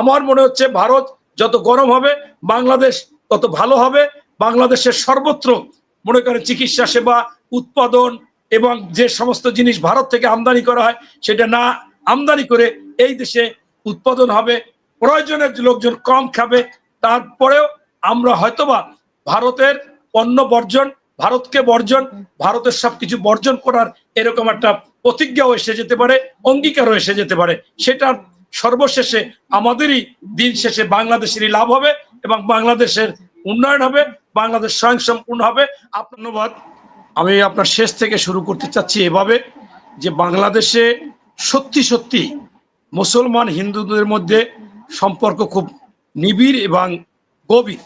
আমার মনে হচ্ছে ভারত যত গরম হবে, বাংলাদেশ তত ভালো হবে। বাংলাদেশের সর্বত্র মনে করেন চিকিৎসা সেবা, উৎপাদন এবং যে সমস্ত জিনিস ভারত থেকে আমদানি করা হয়, সেটা না আমদানি করে এই দেশে উৎপাদন হবে। প্রয়োজনের লোকজন কম খাবে। তারপরেও আমরা হয়তোবা ভারতের পণ্য বর্জন, ভারতকে বর্জন, ভারতের সবকিছু বর্জন করার এরকম একটা প্রতিজ্ঞাও এসে যেতে পারে, অঙ্গীকারও এসে যেতে পারে। সেটার সর্বশেষে আমাদেরই দিন শেষে বাংলাদেশেরই লাভ হবে এবং বাংলাদেশের উন্নয়ন হবে, বাংলাদেশ স্বয়ংসম্পূর্ণ হবে। আপনার আমি আপনার শেষ থেকে শুরু করতে চাচ্ছি এভাবে যে বাংলাদেশে সত্যি সত্যি মুসলমান হিন্দুদের মধ্যে সম্পর্ক খুব নিবিড় এবং গভীর।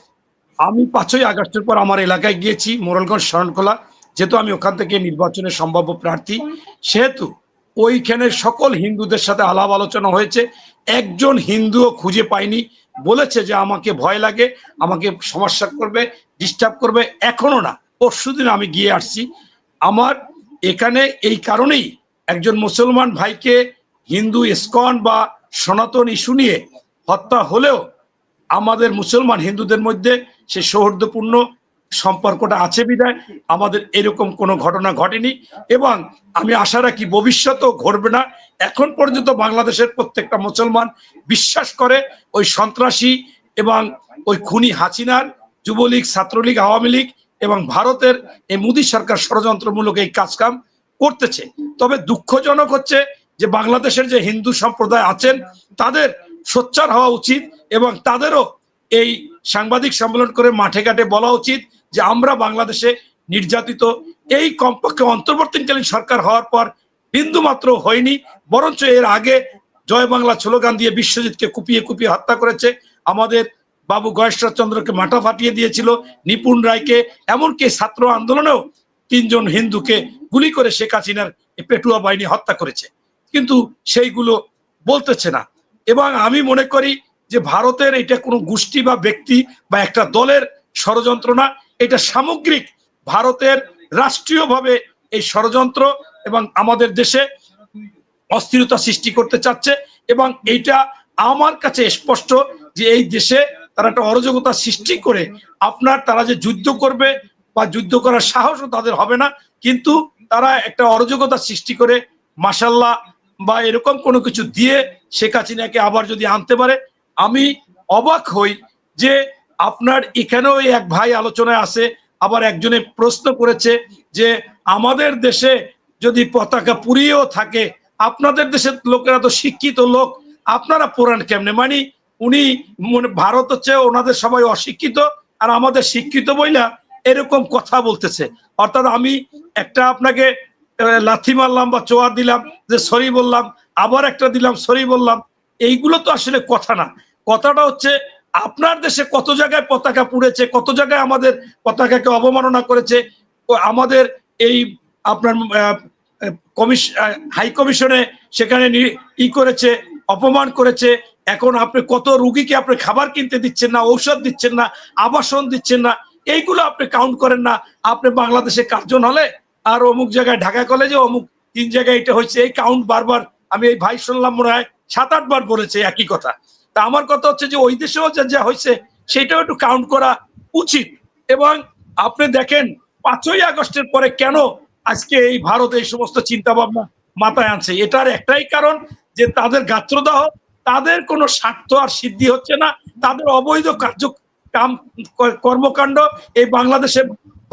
আমি পাঁচই আগস্টের পর আমার এলাকায় গিয়েছি, মোরলগঞ্জ শরণখোলা যেহেতু আমি ওখান থেকে নির্বাচনের সম্ভাব্য প্রার্থী, সেহেতু ওইখানে সকল হিন্দুদের সাথে আলাপ আলোচনা হয়েছে। একজন হিন্দুও খুঁজে পাইনি বলেছে যে আমাকে ভয় লাগে, আমাকে সমস্যা করবে ডিস্টার্ব করবে। এখনও না পরশুদিন আমি গিয়ে আসছি। আমার এখানে এই কারণেই একজন মুসলমান ভাইকে হিন্দু ইস্কন বা সনাতন ইস্যু নিয়ে হত্যা হলেও আমাদের মুসলমান হিন্দুদের মধ্যে সে সৌহার্দ্যপূর্ণ সম্পর্কটা আছে বিদায় আমাদের এরকম কোনো ঘটনা ঘটেনি এবং আমি আশা রাখি ভবিষ্যতেও ঘটবে না। এখন পর্যন্ত বাংলাদেশের প্রত্যেকটা মুসলমান বিশ্বাস করে ওই সন্ত্রাসী এবং ওই খুনি হাসিনার, যুবলীগ, ছাত্রলীগ, আওয়ামী লীগ এবং ভারতের এই মোদী সরকার ষড়যন্ত্রমূলক এই কাজকাম করতেছে। তবে দুঃখজনক হচ্ছে যে বাংলাদেশের যে হিন্দু সম্প্রদায় আছেন, তাদের সোচ্চার হওয়া উচিত এবং তাদেরও এই সাংবাদিক সম্মেলন করে মাঠে ঘাটে বলা উচিত যে আমরা বাংলাদেশে নির্যাতিত, এই কমপক্ষে অন্তর্বর্তীকালীন সরকার হওয়ার পর বিন্দু মাত্র হয়নি, বরঞ্চ এর আগে জয় বাংলা স্লোগান দিয়ে বিশ্বজিৎকে কুপিয়ে কুপিয়ে হত্যা করেছে। আমাদের বাবু গয়েশ্বর চন্দ্রকে মাথা ফাটিয়ে দিয়েছিল, নিপুণ রায়কে, এমনকি ছাত্র আন্দোলনেও তিনজন হিন্দুকে গুলি করে শেখ হাসিনার পেটুয়া বাহিনী হত্যা করেছে। কিন্তু সেইগুলো বলতেছে না। এবং আমি মনে করি যে ভারতের এটা কোনো গোষ্ঠী বা ব্যক্তি বা একটা দলের ষড়যন্ত্র না এটা সামগ্রিক ভারতের রাষ্ট্রীয়ভাবে এই ষড়যন্ত্র এবং আমাদের দেশে অস্থিরতা সৃষ্টি করতে চাচ্ছে এবং এইটা আমার কাছে স্পষ্ট যে এই দেশে তারা একটা অরাজকতা সৃষ্টি করে আপনার তারা যে যুদ্ধ করবে বা যুদ্ধ করার সাহসও তাদের হবে না, কিন্তু তারা একটা অরাজকতা সৃষ্টি করে মাসাল্লাহ বা এরকম কোনো কিছু দিয়ে শেখ হাসিনাকে আবার যদি আনতে পারে, আমি অবাক হই যে আপনার এখানেও এক ভাই আলোচনায় আছে আবার একজনে প্রশ্ন করেছে যে আমাদের দেশে যদি পতাকা পুড়িয়েও থাকে, আপনাদের দেশের লোকেরা তো শিক্ষিত লোক, আপনারা পুরান কেমনে? মানে উনি ভারত হচ্ছে ওনাদের সবাই অশিক্ষিত, আর আমাদের শিক্ষিত বইলা এরকম কথা বলতেছে। অর্থাৎ আমি একটা আপনাকে লাথি মারলাম বা চোয়ার দিলাম যে সরি বললাম, আবার একটা দিলাম সরি বললাম, এইগুলো তো আসলে কথা না। কথাটা হচ্ছে আপনার দেশে কত জায়গায় পতাকা পুড়েছে, কত জায়গায় আমাদের পতাকাকে অবমাননা করেছে আমাদের এই আপনার হাই কমিশনে সেখানে ই করেছে, অপমান করেছে, এখন আপনি কত রুগীকে আপনি খাবার কিনতে দিচ্ছেন না, ঔষধ দিচ্ছেন না, আবাসন দিচ্ছেন না, এইগুলো আপনি কাউন্ট করেন না, আপনি বাংলাদেশে কার্জন হলে, আর অমুক জায়গায় ঢাকা কলেজে অমুক তিন জায়গায় এটা হয়েছে, এই কাউন্ট বারবার আমি এই ভাই শুনলাম মনে হয় সাত আটবার বলেছে একই কথা। তা আমার কথা হচ্ছে যে ওই দেশেও যা যা হয়েছে, সেটাও একটু কাউন্ট করা উচিত। এবং আপনি দেখেন, পাঁচই আগস্টের পরে কেন আজকে এই ভারত এই সমস্ত চিন্তা ভাবনা মাথায় আনছে? এটার একটাই কারণ যে তাদের গাত্রদাহ, তাদের কোনো স্বার্থ আর সিদ্ধি হচ্ছে না, তাদের অবৈধ কার্য কর্মকাণ্ড, এই বাংলাদেশে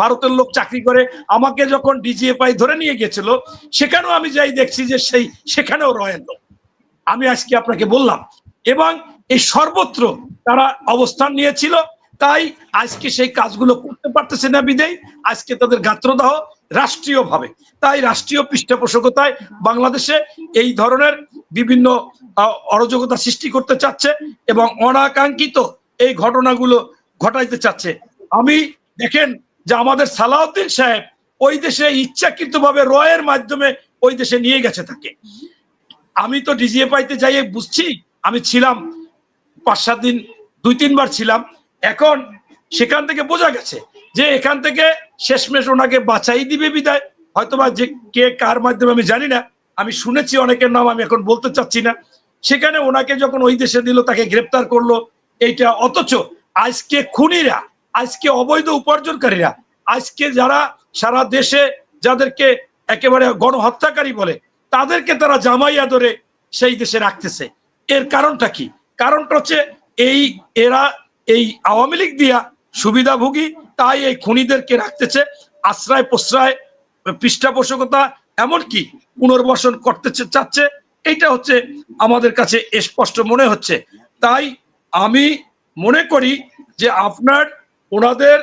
ভারতের লোক চাকরি করে, আমাকে যখন ডিজিএফআই ধরে নিয়ে গেছিল, সেখানেও আমি যাই দেখছি যে সেই, সেখানেও রয়েল আমি আজকে আপনাকে বললাম এবং এই সর্বত্র তারা অবস্থান নিয়েছিল। তাই আজকে সেই কাজগুলো করতে পারতেছে না বিদেয় আজকে তাদের গাত্রদাহ রাষ্ট্রীয়ভাবে। তাই রাষ্ট্রীয় পৃষ্ঠপোষকতায় বাংলাদেশে এই ধরনের বিভিন্ন অরাজকতা সৃষ্টি করতে চাচ্ছে এবং অনাকাঙ্ক্ষিত এই ঘটনাগুলো ঘটাইতে চাচ্ছে। আমি দেখেন যে আমাদের সালাউদ্দিন সাহেব ওই দেশে ইচ্ছাকৃতভাবে রয়ের মাধ্যমে ওই দেশে নিয়ে গেছে তাকে। আমি তো ডিজিএ পাইতে যাই বুঝছি আমি ছিলাম পাঁচ, সাত দিন, দুই, তিনবার ছিলাম। এখন সেখান থেকে বোঝা গেছে যে এখান থেকে শেষমেশ ওনাকে বাঁচাই দিবে বিদায়। হয়তোবা যে কে কার মাধ্যমে আমি জানি না। আমি শুনেছি অনেকের নাম, আমি এখন বলতে চাচ্ছি না। সেখানে ওনাকে যখন ওই দেশে দিল, তাকে গ্রেপ্তার করল। এইটা অথচ আজকে খুনিরা, আজকে অবৈধ উপার্জনকারীরা, আজকে যারা সারা দেশে যাদেরকে একেবারে গণহত্যাকারী বলে, তাদেরকে তারা জামাইয়া ধরে সেই দেশে রাখতেছে। এর কারণটা কি? কারণটা হচ্ছে এই এরা এই আওয়ামী লীগ দিয়া সুবিধাভোগী, তাই এই খুনিদেরকে রাখতেছে আশ্রয় প্রশ্রয়, পৃষ্ঠপোষকতা, এমনকি পুনর্বাসন করতে চাচ্ছে। এইটা হচ্ছে আমাদের কাছে স্পষ্ট মনে হচ্ছে। তাই আমি মনে করি যে আপনার, ওনাদের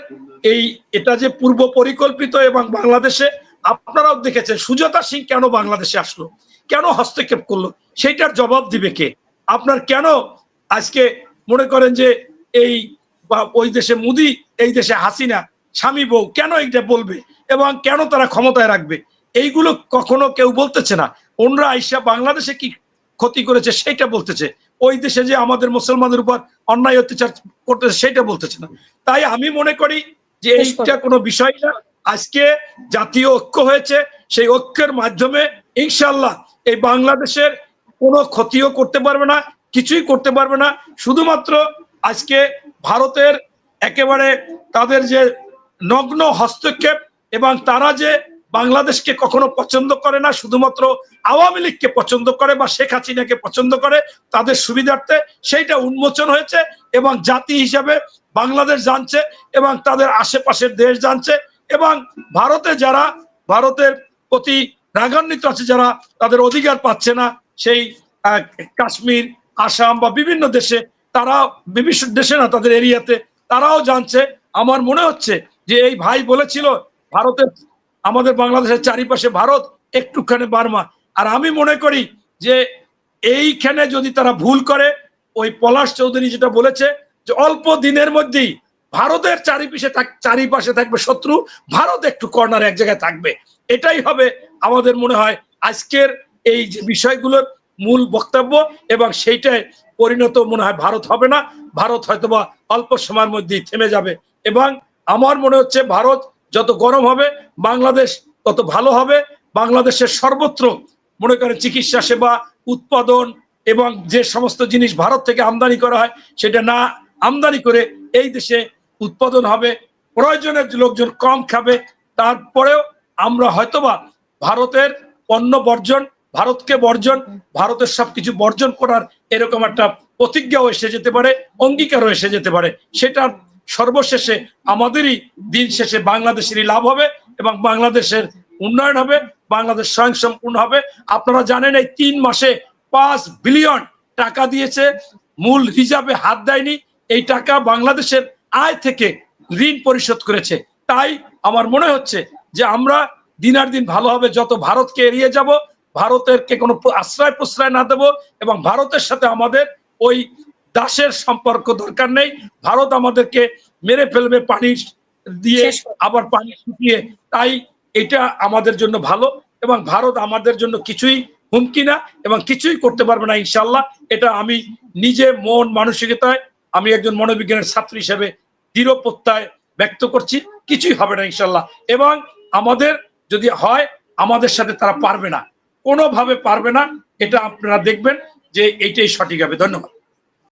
এই এটা যে পূর্ব পরিকল্পিত এবং বাংলাদেশে, আপনারাও দেখেছেন সুজাতা সিং কেন বাংলাদেশে আসলো? কেন হস্তক্ষেপ করল? সেইটার জবাব দিবে কে? আপনার কেন আজকে মনে করেন যে এই বা ওই দেশে মুদি এই দেশে হাসিনা স্বামী বউ কেন এইটা বলবে? এবং কেন তারা ক্ষমতায় রাখবে? এইগুলো কখনো কেউ বলতেছে না। অন্যরা আইসা বাংলাদেশে কি ক্ষতি করেছে সেটা বলতেছে। ওই দেশে যে আমাদের মুসলমানদের উপর অন্যায় অত্যাচার করতেছে সেটা বলতেছে না। তাই আমি মনে করি যে এইটা কোনো বিষয় না। আজকে জাতীয় ঐক্য হয়েছে। সেই ঐক্যের মাধ্যমে ইনশাল্লাহ এই বাংলাদেশের কোনো ক্ষতিও করতে পারবে না, কিছুই করতে পারবে না। শুধুমাত্র আজকে ভারতের একেবারে তাদের যে নগ্ন হস্তক্ষেপ এবং তারা যে বাংলাদেশকে কখনো পছন্দ করে না, শুধুমাত্র আওয়ামী লীগকে পছন্দ করে বা শেখ হাসিনাকে পছন্দ করে, তাদের সুবিধার্থে সেইটা উন্মোচন হয়েছে এবং জাতি হিসাবে বাংলাদেশ জানছে এবং তাদের আশেপাশের দেশ জানছে এবং ভারতে যারা, ভারতের প্রতি রাগান্বিত আছে, যারা তাদের অধিকার পাচ্ছে না সেই কাশ্মীর, আসাম বা বিভিন্ন দেশে তারা, বিভিন্ন দেশে না, তাদের এরিয়াতে তারাও জানছে। আমার মনে হচ্ছে যে এই ভাই বলেছিল, ভারতের, আমাদের বাংলাদেশের চারিপাশে ভারত একটুখানি বার্মা। আর আমি মনে করি যে এইখানে যদি তারা ভুল করে, ওই পলাশ চৌধুরী যেটা বলেছে যে অল্প দিনের মধ্যেই ভারতের চারিপাশে থাক- চারিপাশে থাকবে শত্রু, ভারত একটু কর্নারে এক জায়গায় থাকবে। এটাই হবে আমাদের মনে হয় আজকের এই বিষয়গুলোর মূল বক্তব্য এবং সেইটাই পরিণত মনে হয় ভারত হবে না। ভারত হয়তোবা অল্প সময়ের মধ্যেই থেমে যাবে এবং আমার মনে হচ্ছে ভারত যত গরম হবে, বাংলাদেশ তত ভালো হবে। বাংলাদেশের সর্বত্র মনে করেন চিকিৎসা সেবা, উৎপাদন এবং যে সমস্ত জিনিস ভারত থেকে আমদানি করা হয়, সেটা না আমদানি করে এই দেশে উৎপাদন হবে। প্রয়োজনের লোকজন কম খাবে। তারপরেও আমরা হয়তোবা ভারতের পণ্য বর্জন ভারতকে বর্জন, ভারতের সবকিছু বর্জন করার এরকম একটা প্রতিজ্ঞাও এসে যেতে পারে, অঙ্গীকারও এসে যেতে পারে। সেটা সর্বশেষে আমাদেরই দিন শেষে বাংলাদেশেরই লাভ হবে এবং বাংলাদেশের উন্নয়ন হবে, বাংলাদেশ স্বয়ংসম্পূর্ণ হবে। আপনারা জানেন এই তিন মাসে পাঁচ বিলিয়ন টাকা দিয়েছে, মূল হিসাবে হাত দেয়নি, এই টাকা বাংলাদেশের আয় থেকে ঋণ পরিশোধ করেছে। তাই আমার মনে হচ্ছে যে আমরা দিনার দিন ভালো হবে যত ভারতকে এড়িয়ে যাব ভারতের কে কোনো আশ্রয় প্রশ্রয় না দেব এবং ভারতের সাথে আমাদের ওই দাসের সম্পর্ক দরকার নেই। ভারত আমাদেরকে মেরে ফেলবে পানি দিয়ে আবার পানি শুকিয়ে। তাই এটা আমাদের জন্য ভালো এবং ভারত আমাদের জন্য কিছুই হুমকি না এবং কিছুই করতে পারবে না ইনশাল্লাহ এটা আমি নিজে মন মানসিকতায় আমি একজন মনোবিজ্ঞানের ছাত্র হিসেবে দৃঢ় প্রত্যয় ব্যক্ত করছি। কিছুই হবে না ইনশাল্লাহ এবং আমাদের যদি হয় আমাদের সাথে তারা পারবে না। কোনোভাবে পারবে না এটা আপনারা দেখবেন যে এইটাই সঠিক হবে। ধন্যবাদ।